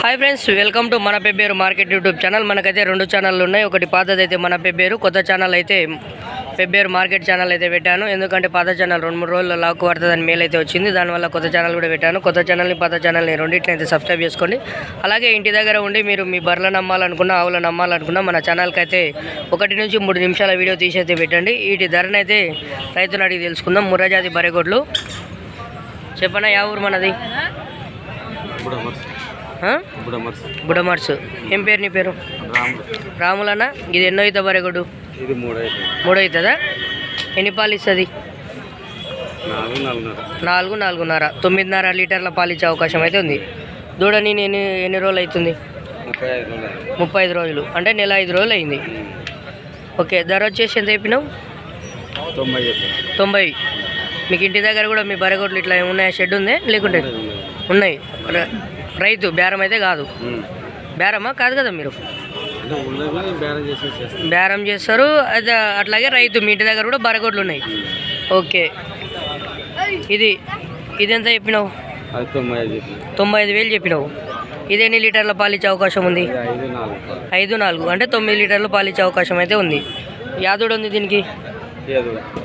Hi friends welcome to మన Pebbair market YouTube channel మనకైతే రెండు ఛానళ్ళు ఉన్నాయి ఒకటి పాతది అయితే మన పెబ్బేరు కొత్త ఛానల్ అయితే పెబ్బేరు మార్కెట్ ఛానల్ అయితే పెట్టాను ఎందుకంటే పాత ఛానల్ రెండు మూడు రోజుల్లో లాక్ పడుతుందని మెయిల్ అయితే వచ్చింది దానివల్ల కొత్త ఛానల్ కూడా పెట్టాను కొత్త ఛానల్ని పాత ఛానల్ని రెండింటిని అయితే సబ్స్క్రైబ్ చేసుకోండి అలాగే ఇంటి దగ్గర ఉండి మీరు మీ బర్రెలు నమ్మాలనుకున్నా ఆవులు నమ్మాలనుకున్నా మన ఛానల్కి అయితే ఒకటి నుంచి మూడు నిమిషాల వీడియో తీసి అయితే పెట్టండి వీటి ధరనైతే రైతుని అడిగి తెలుసుకుందాం. ముర్రాజాతి బరెగొడ్లు. చెప్పనా యా ఊరు మనది? బుడమర్స్. ఏం పేరు నీ పేరు? రాములు. రాములన్న ఇది ఎన్నో అవుతా బరెగొడ్డు ఇది మూడు అవుతుందా. ఎన్ని పాలు ఇస్తుంది? నాలుగు నాలుగున్నర. నాలుగు నాలుగున్నర. తొమ్మిదిన్నర లీటర్ల పాలు ఇచ్చే అవకాశం అయితే ఉంది. దూడ నేను ఎన్ని ఎన్ని రోజులు అవుతుంది? ముప్పై ఐదు రోజులు అంటే నెల ఐదు రోజులు అయింది. ఓకే ధర వచ్చేసి ఎంత చెప్పినావు? తొంభై మీకు ఇంటి దగ్గర కూడా మీ బరెగొడ్లు ఇట్లా ఉన్నాయా షెడ్ ఉంది? లేకుంటే? ఉన్నాయి. రైతు బేరం అయితే కాదు. బేరమా? కాదు కదా మీరు. బేరం చేసి చేస్తాం బేరం చేస్తారు. అది అట్లాగే రైతు మీ ఇంటి దగ్గర కూడా బరగొడ్లు ఉన్నాయి. ఓకే. ఇది ఇది ఎంత చెప్పినావు తొంభై ఐదు వేలు చెప్పినావు. ఇది ఎన్ని లీటర్ల పాలు ఇచ్చే అవకాశం ఉంది? ఐదు నాలుగు. అంటే తొమ్మిది లీటర్ల పాలు ఇచ్చే అవకాశం అయితే ఉంది. యాదుడు ఉంది దీనికి?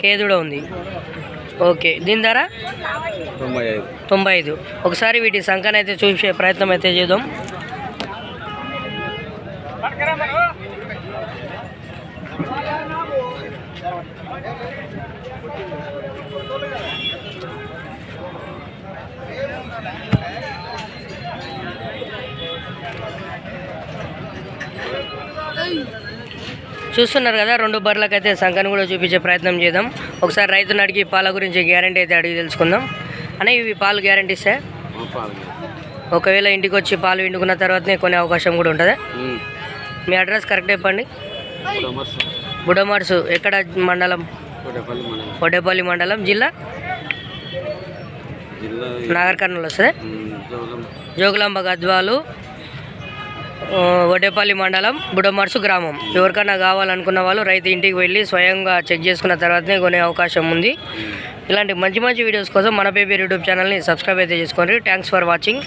కేదుడ ఉంది. ఓకే. దీని ధర? తొంభై ఐదు. తొంభై ఐదు. ఒకసారి వీటి సంఖ్యను అయితే చూసే ప్రయత్నం అయితే చేద్దాం. చూస్తున్నారు కదా రెండు బర్రెలకు అయితే సంఖ్యను కూడా చూపించే ప్రయత్నం చేద్దాం. ఒకసారి రైతుని అడిగి పాల గురించి గ్యారంటీ అయితే అడిగి తెలుసుకుందాం. అనే ఇవి పాలు గ్యారంటీ పాలు ఒకవేళ ఇంటికి వచ్చి పాలు విండుకున్న తర్వాతనే కొనే అవకాశం కూడా ఉంటుంది. మీ అడ్రస్ కరెక్ట్ చెప్పండి. బుడమర్స్. ఎక్కడ మండలం? వడ్డేపల్లి మండలం. జిల్లా? నాగర్ కర్నూలు వస్తుంది? జోగులాంబ గద్వాలు. వడ్డేపల్లి మండలం బుడమర్సు గ్రామం. ఎవరికైనా కావాలనుకున్న వాళ్ళు రైతు ఇంటికి వెళ్ళి స్వయంగా చెక్ చేసుకున్న తర్వాతనే కొనే అవకాశం ఉంది. ఇలాంటి మంచి మంచి వీడియోస్ కోసం మన పేపర్ యూట్యూబ్ ఛానల్ని సబ్స్క్రైబ్ అయితే చేసుకోండి. Thanks for watching